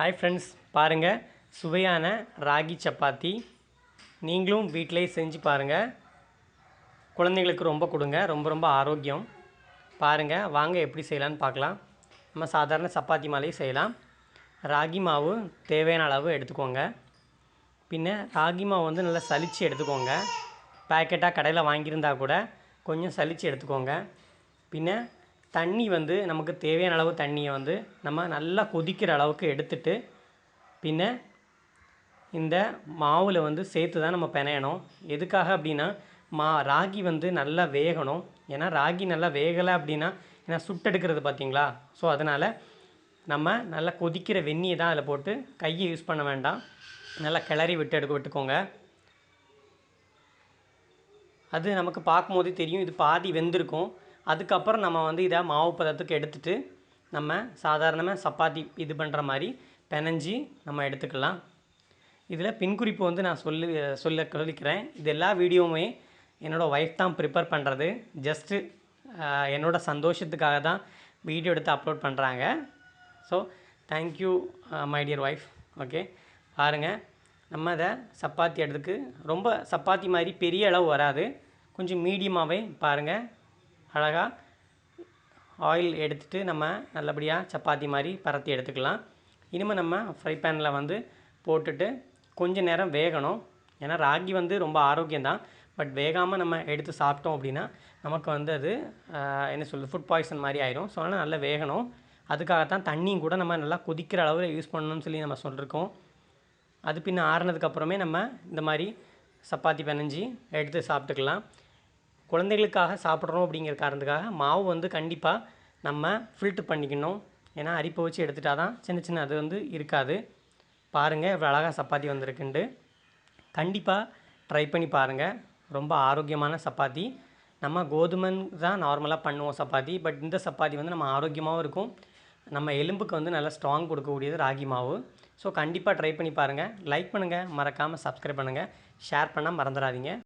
Hi friends பாருங்கள் சுவையான ராகி சப்பாத்தி. நீங்களும் வீட்டிலே செஞ்சு பாருங்கள் குழந்தைங்களுக்கு ரொம்ப கொடுங்க. ரொம்ப ரொம்ப ஆரோக்கியம். பாருங்கள் வாங்க எப்படி செய்யலான்னு பார்க்கலாம். நம்ம சாதாரண சப்பாத்தி மாலையும் செய்யலாம். ராகி மாவு தேவையான அளவு எடுத்துக்கோங்க. பின்ன ராகி மாவு வந்து நல்லா சலித்து எடுத்துக்கோங்க. பேக்கெட்டாக கடையில் வாங்கியிருந்தா கூட கொஞ்சம் சலித்து எடுத்துக்கோங்க. பின்ன தண்ணி வந்து நமக்கு தேவையான அளவு தண்ணியை வந்து நம்ம நல்லா கொதிக்கிற அளவுக்கு எடுத்துட்டு பின்ன இந்த மாவில் வந்து சேர்த்து தான் நம்ம பிணையணும். எதுக்காக அப்படின்னா மா ராகி வந்து நல்லா வேகணும். ஏன்னா ராகி நல்லா வேகலை அப்படின்னா ஏன்னா சுட்டெடுக்கிறது பார்த்திங்களா ஸோ அதனால் நம்ம நல்லா கொதிக்கிற வெந்நியை தான் அதில் போட்டு கையை யூஸ் பண்ண வேண்டாம். நல்லா கிளறி விட்டு எடுக்க விட்டுக்கோங்க. அது நமக்கு பார்க்கும்போதே தெரியும் இது பாதி வெந்திருக்கும். அதுக்கப்புறம் நம்ம வந்து இதை மாவு பதத்துக்கு எடுத்துட்டு நம்ம சாதாரணமாக சப்பாத்தி இது பண்ணுற மாதிரி பிணைஞ்சி நம்ம எடுத்துக்கலாம். இதில் பின்குறிப்பு வந்து நான் சொல்லி சொல்ல சொல்லிக்கிறேன் இது எல்லா வீடியோவுமே என்னோடய ஒய்ஃப் தான் ப்ரிப்பேர் பண்ணுறது ஜஸ்ட்டு என்னோடய சந்தோஷத்துக்காக தான் வீடியோ எடுத்து அப்லோட் பண்ணுறாங்க so thank you my dear wife okay பாருங்கள் நம்ம அதை சப்பாத்தி எடுத்துக்கு. ரொம்ப சப்பாத்தி மாதிரி பெரிய அளவு வராது. கொஞ்சம் மீடியமாகவே பாருங்கள் அழகாக ஆயில் எடுத்துகிட்டு நம்ம நல்லபடியாக சப்பாத்தி மாதிரி பரத்தி எடுத்துக்கலாம். இனிமேல் நம்ம ஃப்ரை பேனில் வந்து போட்டுட்டு கொஞ்ச நேரம் வேகணும். ஏன்னா ராகி வந்து ரொம்ப ஆரோக்கியம்தான். பட் வேகாமல் நம்ம எடுத்து சாப்பிட்டோம் அப்படின்னா நமக்கு வந்து அது என்ன சொல்கிறது ஃபுட் பாய்சன் மாதிரி ஆயிரும். ஸோ அதனால் நல்லா வேகணும். அதுக்காகத்தான் தண்ணியும் கூட நம்ம நல்லா கொதிக்கிற அளவில் யூஸ் பண்ணணும்னு சொல்லி நம்ம சொல்லியிருக்கோம் அது பின்ன ஆறுனதுக்கப்புறமே நம்ம இந்த மாதிரி சப்பாத்தி பிணைஞ்சி எடுத்து சாப்பிட்டுக்கலாம். குழந்தைகளுக்காக சாப்பிட்றோம் அப்படிங்கிற காரணத்துக்காக மாவு வந்து கண்டிப்பாக நம்ம ஃபில்ட்ரு பண்ணிக்கணும். ஏன்னா அரிப்பை வச்சு எடுத்துட்டா தான் சின்ன சின்ன அது வந்து இருக்காது. பாருங்கள் இவ்வளோ அழகாக சப்பாத்தி வந்திருக்குண்டு கண்டிப்பாக ட்ரை பண்ணி பாருங்கள் ரொம்ப ஆரோக்கியமான சப்பாத்தி. நம்ம கோதுமை தான் நார்மலாக பண்ணுவோம் சப்பாத்தி. பட் இந்த சப்பாத்தி வந்து நம்ம ஆரோக்கியமாகவும் இருக்கும். நம்ம எலும்புக்கு வந்து நல்லா ஸ்ட்ராங் கொடுக்கக்கூடியது ராகி மாவு. ஸோ கண்டிப்பாக ட்ரை பண்ணி பாருங்கள் லைக் பண்ணுங்கள் மறக்காமல் சப்ஸ்கிரைப் பண்ணுங்கள் ஷேர் பண்ணால் மறந்துடாதீங்க.